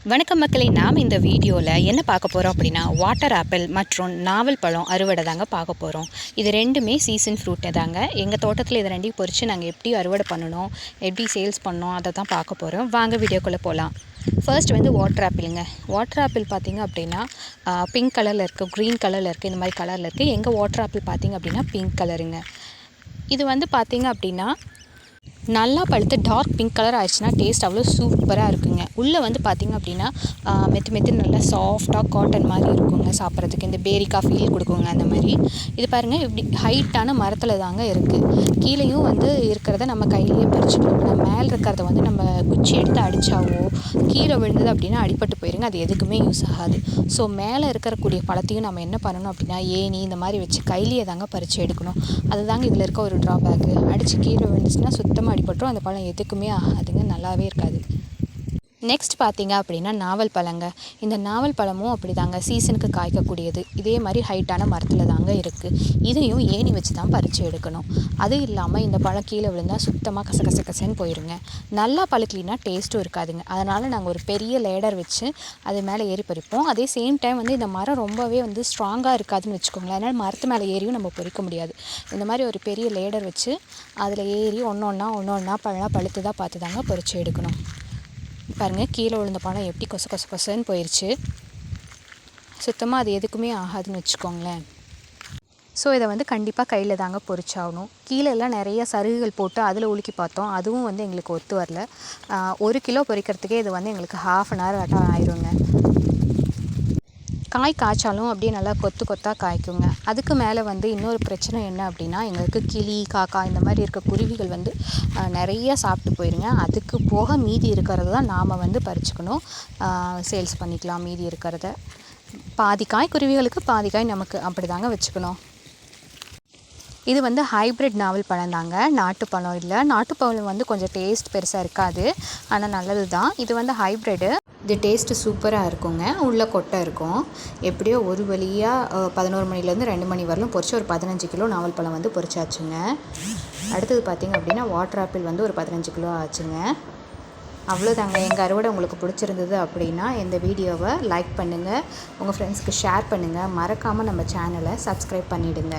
வணக்கம் மக்களை நாம் இந்த வீடியோவில் என்ன பார்க்க போகிறோம் அப்படின்னா வாட்டர் ஆப்பிள் மற்றும் நாவல் பழம் அறுவடை தாங்க பார்க்க போகிறோம் இது ரெண்டுமே சீசன் ஃப்ரூட்டை தாங்க. எங்கள் தோட்டத்தில் இதை ரெண்டையும் பொறிச்சு நாங்கள் எப்படி அறுவடை பண்ணணும் எப்படி சேல்ஸ் பண்ணோம் அதை தான் பார்க்க போகிறோம் வாங்க வீடியோக்குள்ளே போகலாம் ஃபர்ஸ்ட் வந்து வாட்டர் ஆப்பிளுங்க வாட்டர் ஆப்பிள் பார்த்தீங்க அப்படின்னா பிங்க் கலரில் இருக்குது க்ரீன் கலரில் இருக்குது இந்த மாதிரி கலரில் இருக்குது எங்கள் வாட்டர் ஆப்பிள் பார்த்தீங்க அப்படின்னா பிங்க் கலருங்க இது வந்து பார்த்தீங்க அப்படின்னா நல்லா பழுத்து டார்க் பிங்க் கலர் ஆயிடுச்சுன்னா டேஸ்ட் அவ்வளோ சூப்பராக இருக்குங்க. உள்ளே வந்து பார்த்திங்க அப்படின்னா மெத்து மெத்து நல்லா சாஃப்டாக காட்டன் மாதிரி இருக்குங்க சாப்பிட்றதுக்கு. இந்த பேரிக்கா ஃபீல் கொடுக்குங்க அந்த மாதிரி. இது பாருங்கள் இப்படி ஹைட்டான மரத்தில் தாங்க இருக்குது கீழேயும் வந்து இருக்கிறத நம்ம கையிலேயே பறிச்சுக்கணும். நம்ம மேலே இருக்கிறத வந்து நம்ம குச்சி எடுத்து அடித்தாவோ கீழே விழுந்தது அப்படின்னா அடிபட்டு போயிருங்க. அது எதுக்குமே யூஸ் ஆகாது. ஸோ மேலே இருக்கக்கூடிய பழத்தையும் நம்ம என்ன பண்ணணும் அப்படின்னா ஏணி இந்த மாதிரி வச்சு கையிலேயே தாங்க பறித்து எடுக்கணும். அதுதாங்க இதில் இருக்க ஒரு ட்ராபேக்கு அடித்து கீழே விழுந்துச்சுன்னா சுத்தமாக அடிபட்டுரும் அந்த பழம் எதுக்குமே ஆகாதுங்க நல்லாவே இருக்காது. நெக்ஸ்ட் பார்த்தீங்க அப்படின்னா நாவல் பழங்க. இந்த நாவல் பழமும் அப்படி தாங்க சீசனுக்கு காய்க்கக்கூடியது. இதே மாதிரி ஹைட்டான மரத்தில் தாங்க இருக்குது இதையும் ஏணி வச்சு தான் பறித்து எடுக்கணும். அது இல்லாமல் இந்த பழம் கீழே விழுந்தால் சுத்தமாக கச கச கசன்னு போயிருங்க நல்லா பழுக்கலினா டேஸ்ட்டும் இருக்காதுங்க. அதனால் நாங்கள் ஒரு பெரிய லேடர் வச்சு அது மேலே ஏறி பறிப்போம். அதே சேம் டைம் வந்து இந்த மரம் ரொம்பவே வந்து ஸ்ட்ராங்காக இருக்காதுன்னு வச்சுக்கோங்களேன். அதனால் மரத்து மேலே ஏறியும் நம்ம பொறிக்க முடியாது. இந்த மாதிரி ஒரு பெரிய லேடர் வச்சு அதில் ஏறி ஒன்று ஒன்றா ஒன்று ஒன்றா பழம் பழுத்து தான் பார்த்து தாங்க பொறிச்சு எடுக்கணும். பாருங்கள் கீழே விழுந்த பழம் எப்படி கொச கொச கொசன்னு போயிடுச்சு சுத்தமாக அது எதுக்குமே ஆகாதுன்னு வச்சுக்கோங்களேன். ஸோ இதை வந்து கண்டிப்பாக கையில் தாங்க பொரிச்சாகணும் கீழே எல்லாம் நிறைய சருகுகள் போட்டு அதில் உலுக்கி பார்த்தோம். அதுவும் வந்து எங்களுக்கு ஒத்து வரல. ஒரு கிலோ பொறிக்கிறதுக்கே இது வந்து எங்களுக்கு ஹாஃப் அன் ஹவர் ஆட்டம் ஆயிருங்க காய் காய்ச்சாலும் அப்படியே நல்லா கொத்து கொத்தாக காய்க்குங்க. அதுக்கு மேலே வந்து இன்னொரு பிரச்சனை என்ன அப்படின்னா எங்களுக்கு கிளி காக்கா இந்த மாதிரி இருக்க குருவிகள் வந்து நிறைய சாப்பிட்டு போயிருங்க. அதுக்கு போக மீதி இருக்கிறத தான் நாம் வந்து பறிச்சுக்கணும். சேல்ஸ் பண்ணிக்கலாம் மீதி இருக்கிறத. பாதி காய் குருவிகளுக்கு பாதி காய் நமக்கு அப்படி தாங்க வச்சுக்கணும். இது வந்து ஹைப்ரிட் நாவல் பழம் தாங்க. நாட்டுப்பழம் இல்லை. நாட்டுப்பழம் வந்து கொஞ்சம் டேஸ்ட் பெருசாக இருக்காது. ஆனால் நல்லது தான் இது வந்து ஹைப்ரிடு இது டேஸ்ட்டு சூப்பராக இருக்குங்க. உள்ளே கொட்டை இருக்கும். எப்படியோ ஒரு வழியாக பதினோரு மணிலேருந்து ரெண்டு மணி வரலும் பொறிச்சு ஒரு பதினஞ்சு கிலோ நாவல் பழம் வந்து பொரிச்சாச்சுங்க. அடுத்தது பார்த்திங்க அப்படின்னா வாட்டர் ஆப்பிள் வந்து ஒரு பதினஞ்சு கிலோ ஆச்சுங்க. அவ்வளோதாங்க. எங்கள் அறுவடை உங்களுக்கு பிடிச்சிருந்தது அப்படின்னா இந்த வீடியோவை லைக் பண்ணுங்கள் உங்கள் ஃப்ரெண்ட்ஸ்க்கு ஷேர் பண்ணுங்கள் மறக்காமல் நம்ம சேனலை சப்ஸ்கிரைப் பண்ணிவிடுங்க